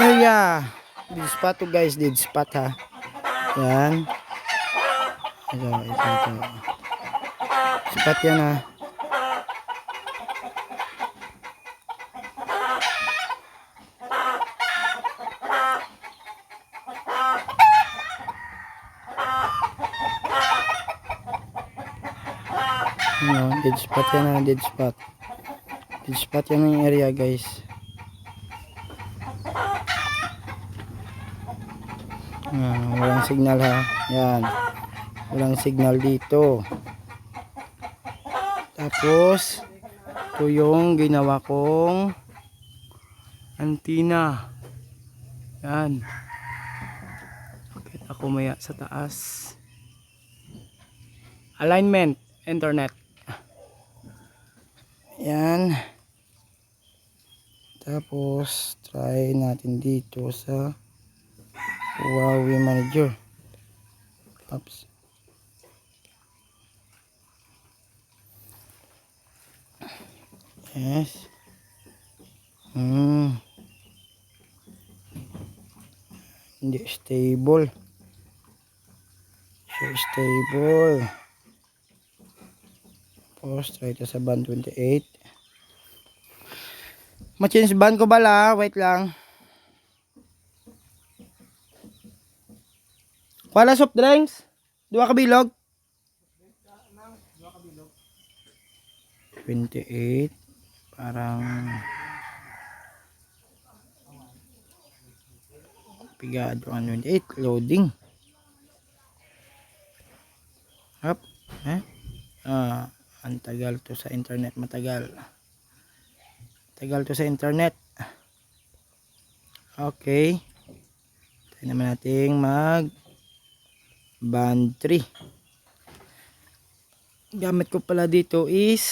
area dead spot to guys. Dead spot ha. Yan. Ito ito ito spot yan ha ano, dead spot yan ha dead spot dead spot yan ang area guys Ah, walang signal ha. Yan. Walang signal dito. Tapos, ito yung ginawa kong antina. Yan. Bakit ako maya sa taas? Alignment, internet. Yan. Tapos, try natin dito sa Huawei Manager. Oops. Yes. Hmm. Hindi stable. So stable. Tapos try ito sa band 28. Ma-change band ko bala. Wait lang. Wala soft drinks? Dua ka bilog? 28 parang pigado ang 28 loading up eh ah ang tagal to sa internet matagal. Tagal to sa internet. Okay. Tayo naman nating mag band 3 gamit ko pala dito is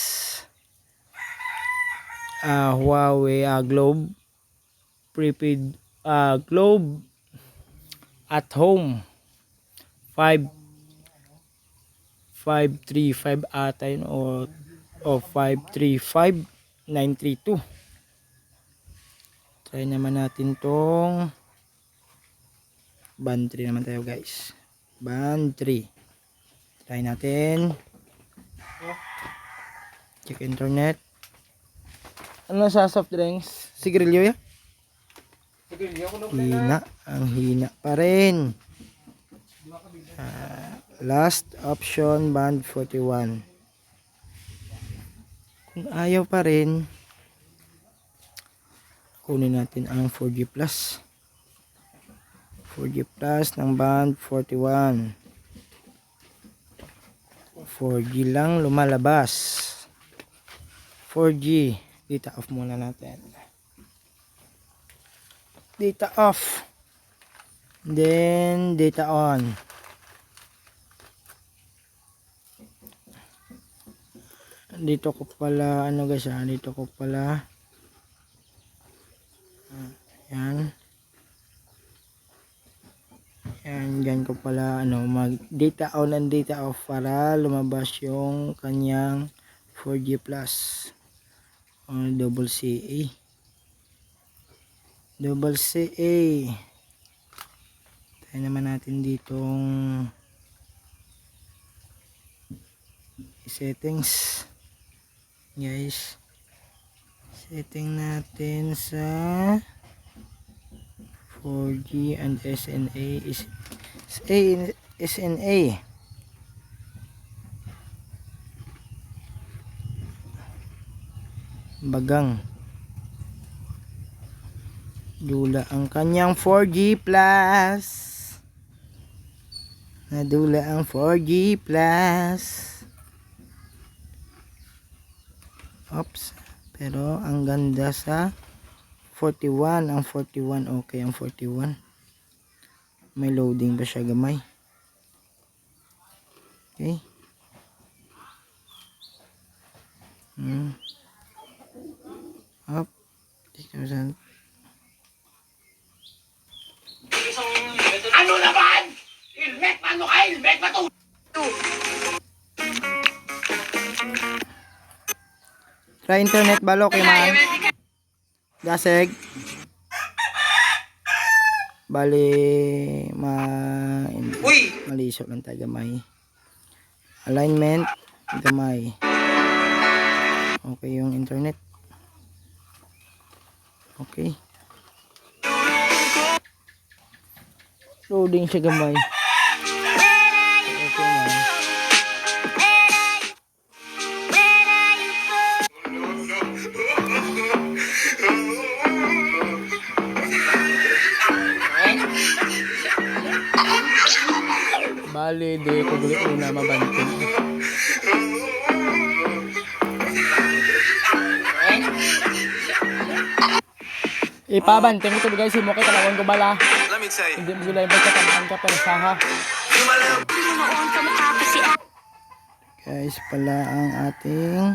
ah Huawei ah, Globe prepaid ah, Globe at home. 5 535 ata yun o o 535 932 try naman natin tong band 3 naman tayo guys. Band 3 try natin. Check internet. Ano sa soft drinks? Sigarilyo ya hina. ang hina pa rin Ah, last option band 41 kung ayaw pa rin kunin natin ang 4G plus. 4G plus ng band 41 4G lang lumalabas. 4G data off muna natin. Data off. Then data on dito ko pala ano guys ah, dito ko pala. Yan yan dyan ko pala ano mag data on and data off para lumabas yung kanyang 4G plus. O double CA double CA tayo naman natin ditong settings guys. Setting natin sa 4G and SNA is SA SNA bagang. Dula ang kanyang 4G plus. Nadula ang 4G plus Oops. Pero ang ganda sa 41. Ang 41. Okay ang 41. May loading ba siya gamay? Okay. Hmm. Up. 6,000. Ra internet balo kay man. Gaseg. Bali ma Uy! maliso lang tayo gamay. Alignment gamay. Okay yung internet. Okay. Loading siya gamay. Bali, di ko dili una mabanting. Ipabanting ito guys, mo kay talagang you. Hindi mo sila yung pagkatamaan ka pero saha. Guys, pala ang ating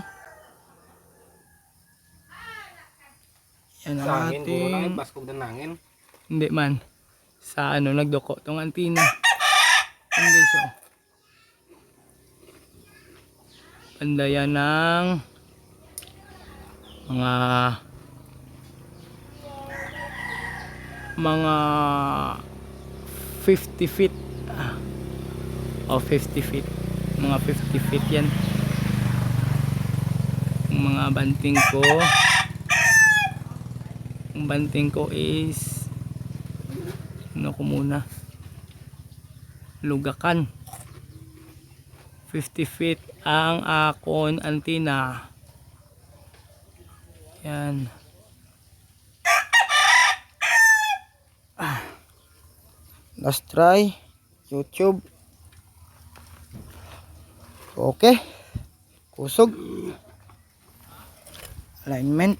yan ang ating Baskog na nangin. hindi man sa ano nagduko tong antina yan guys oh. Ng mga mga 50 feet. O 50 feet. Mga 50 feet yan. Yung mga banting ko. Ang banting ko is ano ko muna lugakan. 50 feet ang akon antina. Yan. Ah. last try. Youtube. Okay. Kusog. Alignment.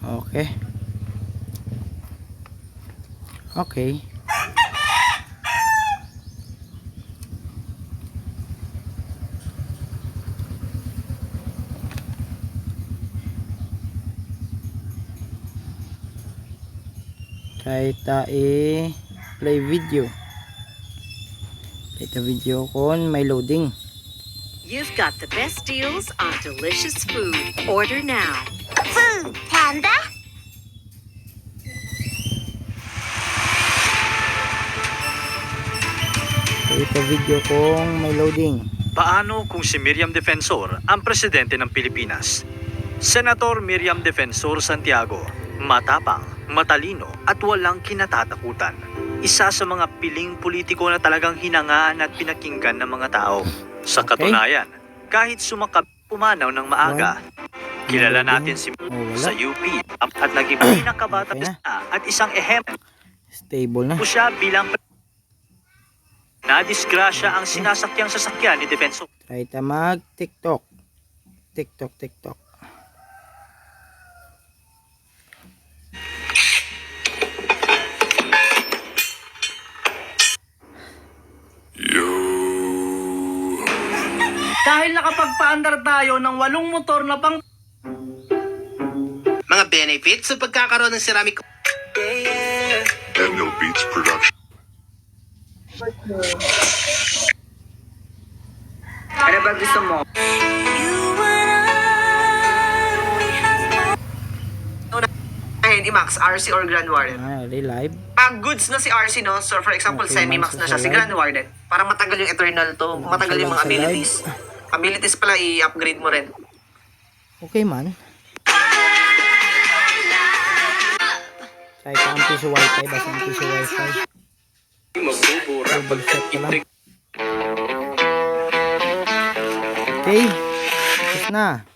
Okay. Okay. Try ta i play video. Play ta video kon may loading. You've got the best deals on delicious food. Order now. Food Panda? Ta video kung may loading. Paano kung si Miriam Defensor ang presidente ng Pilipinas? Senator Miriam Defensor Santiago, matapang, matalino at walang kinatatakutan. Isa sa mga piling politiko na talagang hinangaan at pinakinggan ng mga tao. Sa Okay. katunayan, kahit sumakap pumanaw ng maaga, kilala natin si Oh, sa UP at naging pinakabata Okay na. at isang ehemplo Stable na. po siya bilang na-disgrasya ang sinasakyang sasakyan ni Defensor. Try ta mag TikTok. TikTok, TikTok. Dahil nakapagpaandar tayo ng walong motor na pang Mga benefits sa pagkakaroon ng ceramic Daniel Beats Production. Ano ba gusto mo? Ayun, i-max, RC or Grand Warden. Ah, relive. Pag goods na si RC, no? So, for example, Okay, semi-max na siya si max Grand Warden. Para matagal yung Eternal to, matagal yung mga sa live. abilities. Abilities pala, i-upgrade mo rin. Okay man. Ta ang piso wifi. Basta ang piso wifi. Double shot ka lang. Okay. Tapos na.